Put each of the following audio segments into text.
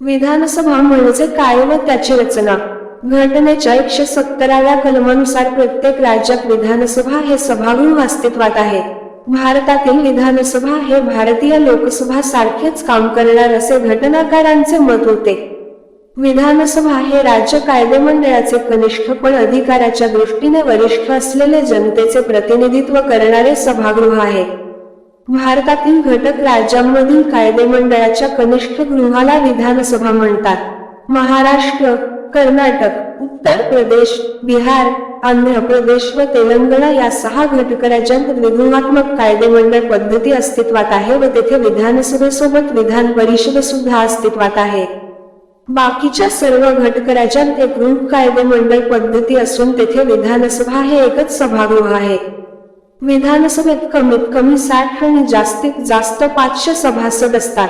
विधानसभा म्हणजे काय व त्याची रचना. घटनेच्या एकशे सत्तराव्या कलमानुसार प्रत्येक राज्यात विधानसभा हे सभागृह अस्तित्वात आहे. भारतातील विधानसभा हे भारतीय लोकसभा सारखेच काम करणार असे घटनाकारांचे मत होते. विधानसभा हे राज्य कायदेमंडळाचे कनिष्ठ पण अधिकाराच्या दृष्टीने वरिष्ठ असलेले जनतेचे प्रतिनिधित्व करणारे सभागृह आहे. भारतातील घटक राज्यांमधील कायदेमंडळाच्या कनिष्ठ गृहाला विधानसभा म्हणतात. महाराष्ट्र कर्नाटक उत्तर प्रदेश बिहार आंध्र प्रदेश व तेलंगणा या सहा घटक राज्यांत द्विगुणात्मक कायदेमंडळ पद्धती अस्तित्वात आहे व तेथे विधानसभेसोबत विधान परिषद सुद्धा अस्तित्वात आहे. बाकीच्या सर्व घटक राज्यांत एक गृह कायदेमंडळ पद्धती असून तेथे विधानसभा हे एकच सभागृह आहे. विधानसभेत कमीत कमी साठ आणि जास्तीत जास्त पाचशे सभासद असतात.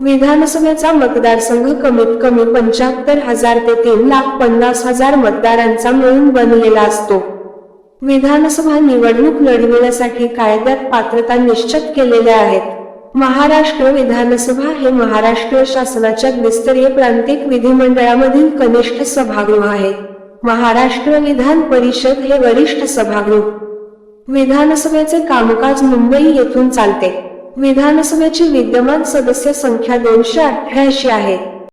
विधानसभेचा मतदारसंघ कमीत कमी पंच्याहत्तर हजार ते तीन लाख पन्नास हजार मतदारांचा मिळून बनलेला असतो. विधानसभा निवडणूक लढविण्यासाठी कायद्यात पात्रता निश्चित केलेल्या आहेत. महाराष्ट्र विधानसभा हे महाराष्ट्र शासनाच्या द्विस्तरीय प्रांतिक विधिमंडळामधील कनिष्ठ सभागृह आहे. महाराष्ट्र विधान परिषद हे वरिष्ठ सभागृह. विधानसभेचे कामकाज मुंबई येथून चालते. विधानसभेची विद्यमान सदस्य संख्या दोनशे अठ्ठ्याऐंशी आहे.